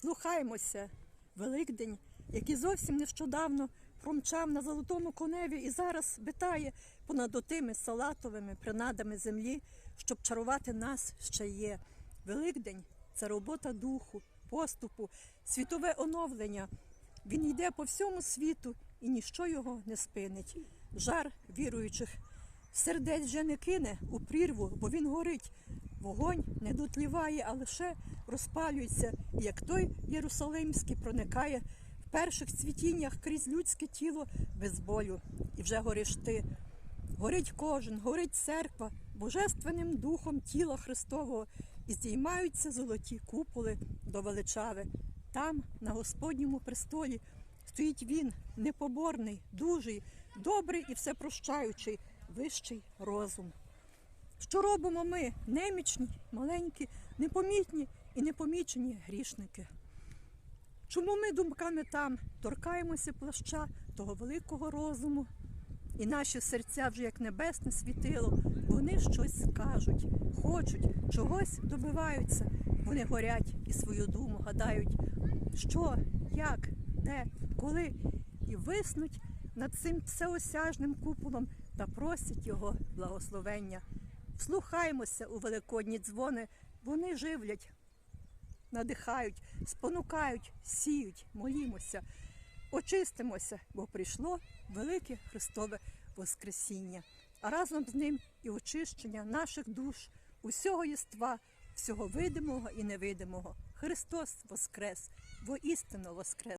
Слухаймося, Великдень, який зовсім нещодавно промчав на золотому коневі і зараз битає понад отими салатовими принадами землі, щоб чарувати нас ще є. Великдень це робота духу, поступу, світове оновлення. Він йде по всьому світу і ніщо його не спинить. Жар віруючих сердець вже не кине у прірву, бо він горить. Вогонь не дотліває, а лише розпалюється, і як той Єрусалимський проникає в перших цвітіннях крізь людське тіло без болю. І вже гориш ти. Горить кожен, горить церква, божественним духом тіла Христового, і здіймаються золоті куполи до величави. Там, на Господньому престолі, стоїть він, непоборний, дужий, добрий і всепрощаючий, вищий розум. Що робимо ми, немічні, маленькі, непомітні і непомічені грішники? Чому ми думками там торкаємося плаща того великого розуму? І наші серця вже як небесне світило, вони щось кажуть, хочуть, чогось добиваються. Вони горять і свою думу гадають, що, як, де, коли, і виснуть над цим всеосяжним куполом та просять його благословення. Вслухаймося у великодні дзвони, вони живлять, надихають, спонукають, сіють, молімося, очистимося, бо прийшло велике Христове Воскресіння, а разом з ним і очищення наших душ, усього єства, всього видимого і невидимого. Христос Воскрес, воістину Воскрес.